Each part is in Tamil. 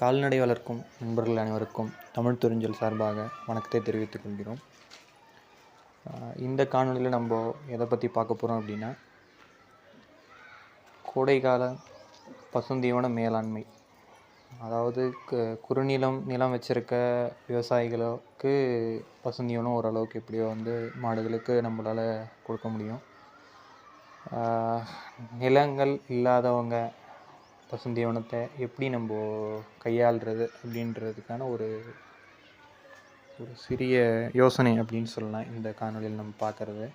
கால்நடை வளர்க்கும் நண்பர்கள் அனைவருக்கும் தமிழ் துறிஞ்சல் சார்பாக வணக்கத்தை தெரிவித்துக் கொள்கிறோம். இந்த காணொளியில் நம்ம எதை பற்றி பார்க்க போகிறோம் அப்படின்னா கோடைக்கால பசுந்தீவன மேலாண்மை. அதாவது குறுநிலம் நிலம் வச்சிருக்க விவசாயிகளுக்கு பசுந்தீவனம் ஓரளவுக்கு எப்படியோ வந்து மாடுகளுக்கு நம்மளால் கொடுக்க முடியும். நிலங்கள் இல்லாதவங்க பசுந்தீவனத்தை எப்படி நம்ம கையாளுறது அப்படின்றதுக்கான ஒரு ஒரு சிறிய யோசனை அப்படின்னு சொல்லலாம் இந்த காணொளியில் நம்ம பார்க்குறது.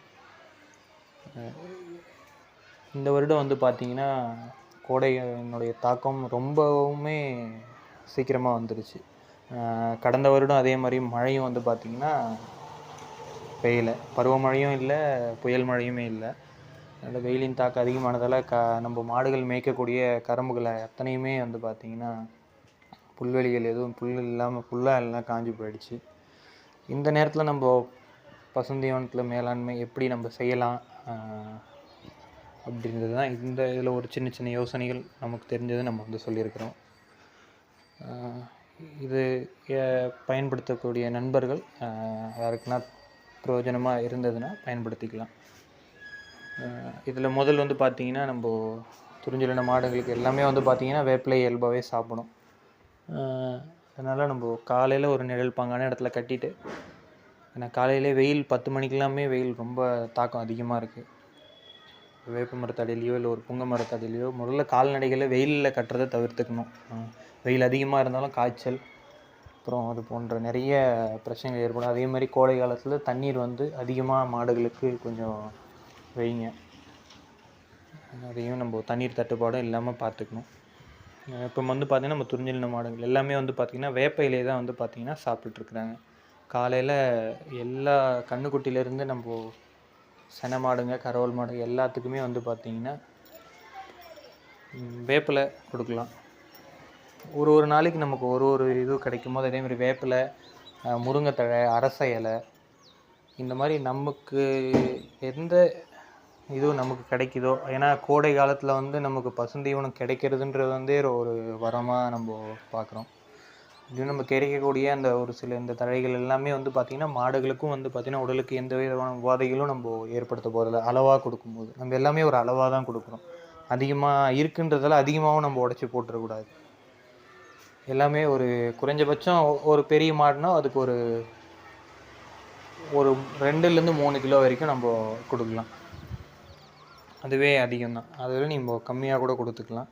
இந்த வருடம் வந்து பார்த்திங்கன்னா கோடையினுடைய தாக்கம் ரொம்பவுமே சீக்கிரமாக வந்துடுச்சு கடந்த வருடம் அதே மாதிரி மழையும் வந்து பார்த்திங்கன்னா பெய்யலை. பருவமழையும் இல்லை புயல் மழையுமே இல்லை. அந்த வெயிலின் தாக்கம் அதிகமானதால் க நம்ம மாடுகள் மேய்க்கக்கூடிய கரும்புகளை அத்தனையுமே வந்து பார்த்திங்கன்னா புல்வெளிகள் எதுவும் புல் இல்லாமல் புல்லாக எல்லாம் காஞ்சி போயிடுச்சு. இந்த நேரத்தில் நம்ம பசுந்தீவனத்தில் மேலாண்மை எப்படி நம்ம செய்யலாம் அப்படின்றது தான் இந்த இதில் ஒரு சின்ன சின்ன யோசனைகள் நமக்கு தெரிஞ்சதை நம்ம வந்து சொல்லியிருக்கிறோம். இது பயன்படுத்தக்கூடிய நண்பர்கள் யாருக்குன்னா பிரயோஜனமாக இருந்ததுன்னா பயன்படுத்திக்கலாம். இதில் முதல் வந்து பார்த்தீங்கன்னா நம்ம துறிஞ்சலின மாடுகளுக்கு எல்லாமே வந்து பார்த்தீங்கன்னா வேப்பிலை இயல்பாகவே சாப்பிடும் அதனால் நம்ம காலையில் ஒரு நிழல் பாங்கான இடத்துல கட்டிட்டு ஏன்னா காலையிலே வெயில் பத்து மணிக்கெல்லாமே வெயில் ரொம்ப தாக்கம் அதிகமாக இருக்குது வேப்ப மரத்தடியிலையோ இல்லை ஒரு புங்க மரத்தடியிலையோ முதல்ல கால்நடைகளை வெயிலில் கட்டுறதை தவிர்த்துக்கணும். வெயில் அதிகமாக இருந்தாலும் காய்ச்சல் அப்புறம் அது போன்ற நிறைய பிரச்சனைகள் ஏற்படும். அதே மாதிரி கோடை காலத்தில் தண்ணீர் வந்து அதிகமாக மாடுகளுக்கு கொஞ்சம் வைங்க. அதையும் நம்ம தண்ணீர் தட்டுப்பாடும் இல்லாமல் பார்த்துக்கணும் இப்போ வந்து பார்த்திங்கன்னா நம்ம துறிஞ்சலின மாடுகள் எல்லாமே வந்து பார்த்திங்கன்னா வேப்ப இலையை தான் வந்து பார்த்திங்கன்னா சாப்பிட்டுட்ருக்குறாங்க. காலையில் எல்லா கண்ணுக்குட்டியிலேருந்து நம்ம சென மாடுங்க கரவல் மாடு எல்லாத்துக்குமே வந்து பார்த்திங்கன்னா வேப்பிலை கொடுக்கலாம். ஒரு ஒரு நாளைக்கு நமக்கு ஒரு ஒரு இது கிடைக்கும் போது அதே மாதிரி வேப்பிலை முருங்கைத்தழை அரச இலை இந்த மாதிரி நமக்கு எந்த இதுவும் நமக்கு கிடைக்குதோ? ஏன்னா கோடை காலத்தில் வந்து நமக்கு பசுந்தீவனம் கிடைக்கிறதுன்றது வந்து ஒரு வரமாக நம்ம பார்க்குறோம் இது நம்ம கிடைக்கக்கூடிய அந்த ஒரு சில இந்த தழைகள் எல்லாமே வந்து பார்த்திங்கன்னா மாடுகளுக்கும் வந்து பார்த்திங்கன்னா உடலுக்கு எந்த விதமான உபாதைகளும் நம்ம ஏற்படுத்த போகிறதில்ல அளவாக கொடுக்கும்போது. நம்ம எல்லாமே ஒரு அளவாக தான் கொடுக்குறோம். அதிகமாக இருக்குன்றதால அதிகமாகவும் நம்ம உடச்சி போட்டுறக்கூடாது. எல்லாமே ஒரு குறைஞ்சபட்சம் ஒரு பெரிய மாடுனா அதுக்கு ஒரு ஒரு ரெண்டுலேருந்து மூணு கிலோ வரைக்கும் நம்ம கொடுக்கலாம். அதுவே அதிகம் தான் அதில் நீங்கள் கம்மியாக கூட கொடுத்துக்கலாம்.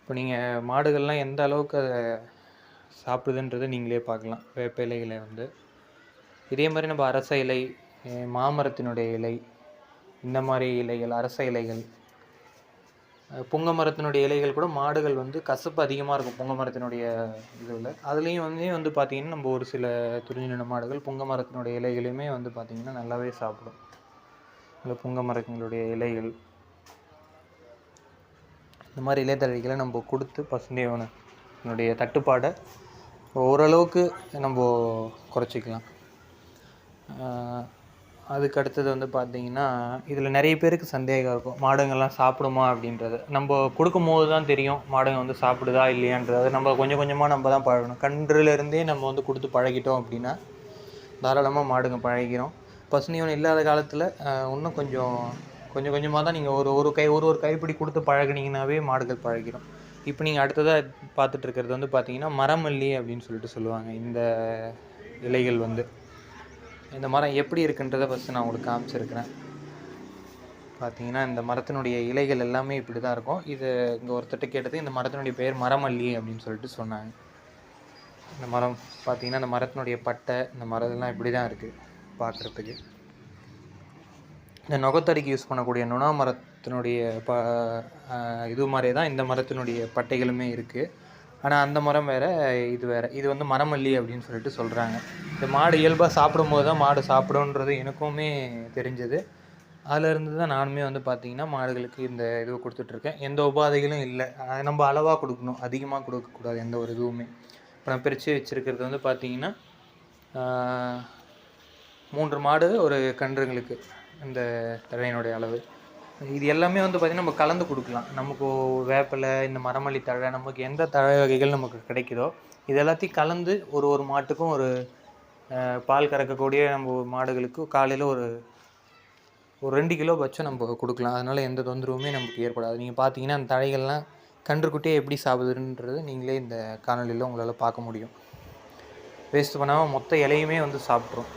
இப்போ நீங்கள் மாடுகள்லாம் எந்த அளவுக்கு அதை சாப்பிடுதுன்றதை நீங்களே பார்க்கலாம். வேப்ப இலைகளை வந்து. இதே மாதிரி நம்ம அரச இலை மாமரத்தினுடைய இலை இந்த மாதிரி இலைகள் அரச இலைகள். புங்க மரத்தினுடைய இலைகள் கூட மாடுகள் வந்து கசப்பு அதிகமாக இருக்கும் புங்க மரத்தினுடைய இதில். அதுலேயும் வந்து வந்து பார்த்திங்கன்னா நம்ம ஒரு சில துறிஞ்சின மாடுகள் புங்க மரத்தினுடைய இலைகளையுமே வந்து பார்த்திங்கன்னா நல்லாவே சாப்பிடும். இந்த புங்க மரங்களுடைய இலைகள். இந்த மாதிரி இலைத்தழைகளை நம்ம கொடுத்து பசுந்தேவனுடைய தட்டுப்பாடை ஓரளவுக்கு நம்ம குறைச்சிக்கலாம். அதுக்கு அடுத்தது வந்து பார்த்தீங்கன்னா இதில் நிறைய பேருக்கு சந்தேகம் இருக்கும். மாடுங்கள்லாம் சாப்பிடுமா அப்படின்றது. நம்ம கொடுக்கும் போது தான் தெரியும் மாடுங்க வந்து சாப்பிடுதா இல்லையான்றது. நம்ம கொஞ்சம் கொஞ்சமாக நம்ம தான் பழகணும். கன்றுலேருந்தே நம்ம வந்து கொடுத்து பழகிட்டோம் அப்படின்னா தாராளமாக மாடுங்க பழகிறோம் பசுநீவனம் இல்லாத காலத்தில் இன்னும் கொஞ்சம் கொஞ்சம் கொஞ்சமாக தான் நீங்கள் ஒரு ஒரு கை ஒரு ஒரு கைப்பிடி கொடுத்து பழகுனீங்கன்னாவே மாடுகள் பழகிடும். இப்போ நீங்கள் அடுத்ததாக பார்த்துட்டு இருக்கிறது வந்து பார்த்தீங்கன்னா மரமல்லி அப்படின்னு சொல்லிட்டு சொல்லுவாங்க. இந்த இலைகள் வந்து. இந்த மரம் எப்படி இருக்குன்றதை ஃபஸ்ட்டு நான் உங்களுக்கு காமிச்சிருக்கிறேன். பார்த்தீங்கன்னா இந்த மரத்தினுடைய இலைகள் எல்லாமே இப்படி தான் இருக்கும். இது இங்கே ஒருத்தட்ட கேட்டது இந்த மரத்தினுடைய பெயர் மரமல்லி அப்படின்னு சொல்லிட்டு சொன்னாங்க. இந்த மரம் பார்த்தீங்கன்னா இந்த மரத்தினுடைய பட்டை இந்த மரம் இதெல்லாம் இப்படி தான் இருக்குது பார்க்குறதுக்கு. இந்த நுகத்தறிக்கு யூஸ் பண்ணக்கூடிய நுணா மரத்தினுடைய ப இது மாதிரியே தான் இந்த மரத்தினுடைய பட்டைகளுமே இருக்குது ஆனால் அந்த மரம் வேறு இது வேறு. இது வந்து மரமல்லி அப்படின்னு சொல்லிட்டு சொல்கிறாங்க இந்த மாடு இயல்பாக சாப்பிடும்போது தான் மாடு சாப்பிடுன்றது எனக்குமே தெரிஞ்சது. அதில் இருந்து தான் நானுமே வந்து பார்த்திங்கன்னா மாடுகளுக்கு இந்த இது கொடுத்துட்ருக்கேன். எந்த உபாதைகளும் இல்லை. நம்ம அளவாக கொடுக்கணும். அதிகமாக கொடுக்கக்கூடாது எந்த ஒரு இதுவுமே. இப்போ நான் பிரித்து வச்சுருக்கிறது வந்து பார்த்திங்கன்னா மூன்று மாடு ஒரு கன்றுங்களுக்கு இந்த தழையினுடைய அளவு. இது எல்லாமே வந்து பார்த்திங்கன்னா நம்ம கலந்து கொடுக்கலாம். நமக்கு வேப்பிலை இந்த மரமல்லி தழை நமக்கு எந்த தழை வகைகள் நமக்கு கிடைக்குதோ இது எல்லாத்தையும் கலந்து ஒரு ஒரு மாட்டுக்கும் ஒரு பால் கறக்கக்கூடிய நம்ம மாடுகளுக்கு காலையில் ஒரு ஒரு ரெண்டு கிலோ பட்சம் நம்ம கொடுக்கலாம். அதனால் எந்த தொந்தரவுமே நமக்கு ஏற்படாது. நீங்கள் பார்த்தீங்கன்னா அந்த தழைகள்லாம் கன்றுக்குட்டியே எப்படி சாப்பிடுதுன்றது நீங்களே இந்த காணொலியில் உங்களால் பார்க்க முடியும். வேஸ்ட் பண்ணாமல் மொத்த இலையுமே வந்து சாப்பிட்ரும்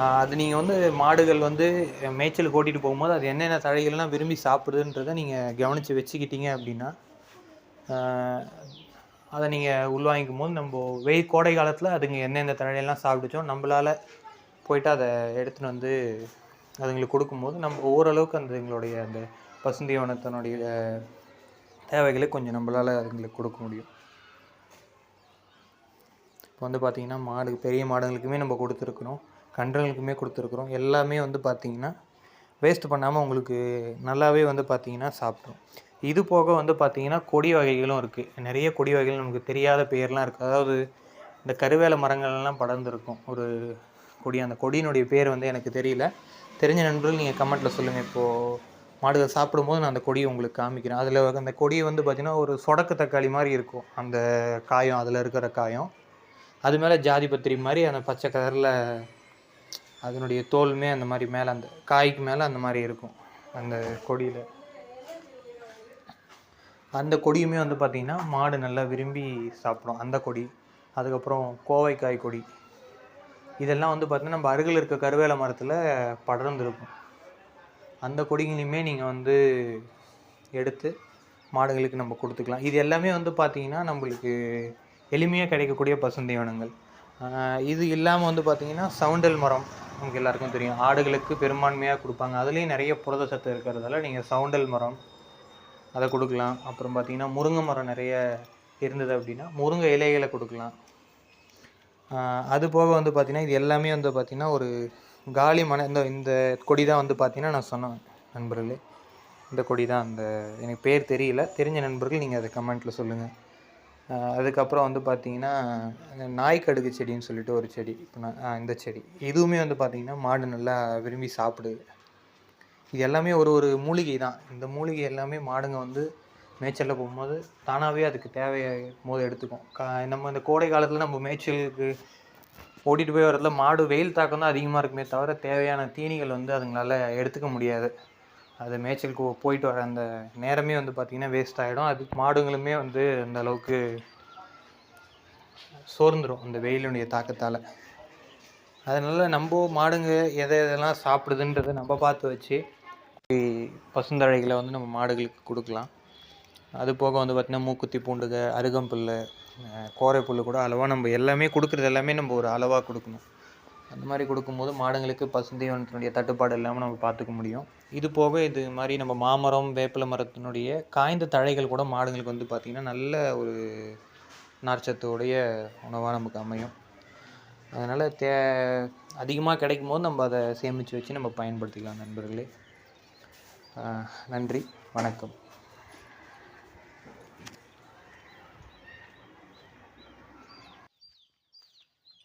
அது நீங்கள் வந்து மாடுகள் வந்து மேய்ச்சல் ஓட்டிகிட்டு போகும்போது அது என்னென்ன தழைகள்லாம் விரும்பி சாப்பிடுதுன்றதை நீங்கள் கவனித்து வச்சுக்கிட்டீங்க அப்படின்னா அதை நீங்கள் உள்வாங்கிக்கும் போது நம்ம வெயில் கோடை காலத்தில் அதுங்க எந்தெந்த தழையெல்லாம் சாப்பிடுச்சோ நம்மளால் போயிட்டு அதை எடுத்துன்னு வந்து அதுங்களுக்கு கொடுக்கும்போது நம்ம ஓரளவுக்கு அந்த எங்களுடைய அந்த பசுந்தீவனத்தினுடைய தேவைகளை கொஞ்சம் நம்மளால் அதுங்களுக்கு கொடுக்க முடியும். இப்போ வந்து பார்த்திங்கன்னா மாடு பெரிய மாடுகளுக்குமே நம்ம கொடுத்துருக்குறோம் கன்றுகளுக்குமே கொடுத்துருக்குறோம். எல்லாமே வந்து பார்த்திங்கன்னா வேஸ்ட் பண்ணாமல் உங்களுக்கு நல்லாவே வந்து பார்த்திங்கன்னா சாப்பிடும். இது போக வந்து பார்த்திங்கன்னா கொடி வகைகளும் இருக்குது நிறைய கொடி வகைகள் நமக்கு தெரியாத பேர்லாம் இருக்குது அதாவது இந்த கருவேல மரங்கள்லாம் படர்ந்துருக்கும். ஒரு கொடி அந்த கொடியினுடைய பேர் வந்து எனக்கு தெரியல. தெரிஞ்ச நண்பர்கள் நீங்கள் கமெண்ட்டில் சொல்லுங்கள் இப்போது மாடுகள் சாப்பிடும்போது நான் அந்த கொடியை உங்களுக்கு காமிக்கிறேன். அதில் அந்த கொடியை வந்து பார்த்திங்கன்னா ஒரு சொடக்கு தக்காளி மாதிரி இருக்கும். அந்த காயம் அதில் இருக்கிற காயம். அது மேலே ஜாதி பத்திரி மாதிரி அந்த பச்சை கலரில் அதனுடைய தோலுமே அந்த மாதிரி மேலே அந்த காய்க்கு மேலே அந்த மாதிரி இருக்கும். அந்த கொடியில். அந்த கொடியுமே வந்து பார்த்திங்கன்னா மாடு நல்லா விரும்பி சாப்பிடும். அந்த கொடி அதுக்கப்புறம் கோவைக்காய் கொடி. இதெல்லாம் வந்து பார்த்திங்கன்னா நம்ம அருகில் இருக்க கருவேல மரத்தில் படர்ந்துருக்கும். அந்த கொடிகளையுமே நீங்கள் வந்து எடுத்து மாடுகளுக்கு நம்ம கொடுத்துக்கலாம். இது எல்லாமே வந்து பார்த்திங்கன்னா நம்மளுக்கு எளிமையாக கிடைக்கக்கூடிய பசுந்தீவனங்கள் இது இல்லாமல் வந்து பார்த்திங்கன்னா சவுண்டல் மரம் நமக்கு எல்லாருக்கும் தெரியும். ஆடுகளுக்கு பெரும்பான்மையாக கொடுப்பாங்க. அதுலேயும் நிறைய புரத சத்து இருக்கிறதால நீங்கள் சவுண்டல் மரம் அதை கொடுக்கலாம். அப்புறம் பார்த்திங்கன்னா முருங்கை மரம் நிறைய இருந்தது அப்படின்னா முருங்கை இலைகளை கொடுக்கலாம். அது போக வந்து பார்த்திங்கன்னா இது எல்லாமே வந்து பார்த்திங்கன்னா ஒரு காலி மன இந்த இந்த கொடி தான் வந்து பார்த்திங்கன்னா நான் சொன்னேன் நண்பர்களே. இந்த கொடி தான் அந்த எனக்கு பேர் தெரியல. தெரிஞ்ச நண்பர்கள் நீங்கள் அதை கமெண்ட்டில் சொல்லுங்கள் அதுக்கப்புறம் வந்து பார்த்தீங்கன்னா நாய்க்கடுகு செடின்னு சொல்லிட்டு ஒரு செடி இப்போ நான் இந்த செடி. இதுவுமே வந்து பார்த்தீங்கன்னா மாடு நல்லா விரும்பி சாப்பிடுது. இது எல்லாமே ஒரு ஒரு மூலிகை தான். இந்த மூலிகை எல்லாமே மாடுங்க வந்து மேய்ச்சலில் போகும்போது தானாகவே அதுக்கு தேவையாகும் போது எடுத்துக்கும். கா நம்ம இந்த கோடை காலத்தில் நம்ம மேய்ச்சலுக்கு ஓட்டிகிட்டு போய் வரதுல மாடு வெயில் தாக்கம் தான் அதிகமாக இருக்குமே தவிர தேவையான தீனிகள் வந்து அதுங்களால எடுத்துக்க முடியாது. அது மேய்ச்சலுக்கு போயிட்டு வர அந்த நேரமே வந்து பார்த்திங்கன்னா வேஸ்ட் ஆகிடும் அது மாடுங்களுமே வந்து அந்த அளவுக்கு சோர்ந்துடும் அந்த வெயிலுடைய தாக்கத்தால். அதனால் நம்ம மாடுங்க எதை எதெல்லாம் சாப்பிடுதுன்றதை நம்ம பார்த்து வச்சு பசுந்தழைகளை வந்து நம்ம மாடுகளுக்கு கொடுக்கலாம். அது போக வந்து பார்த்திங்கன்னா மூக்குத்தி பூண்டுக அருகம்புல் கோரைப்புல் கூட அளவாக நம்ம எல்லாமே கொடுக்குறது எல்லாமே நம்ம ஒரு அளவாக கொடுக்கணும். அந்த மாதிரி கொடுக்கும்போது மாடுங்களுக்கு பசுந்தீவனத்தினுடைய தட்டுப்பாடு இல்லாமல் நம்ம பார்த்துக்க முடியும். இது போக இது மாதிரி நம்ம மாமரம் வேப்பிலை மரத்தினுடைய காய்ந்த தழைகள் கூட மாடுங்களுக்கு வந்து பார்த்திங்கன்னா நல்ல ஒரு நார்ச்சத்துடைய உணவாக நமக்கு அமையும். அதனால் தே அதிகமாக கிடைக்கும் போது நம்ம அதை சேமித்து வச்சு நம்ம பயன்படுத்திக்கலாம் நண்பர்களே. நன்றி. வணக்கம்.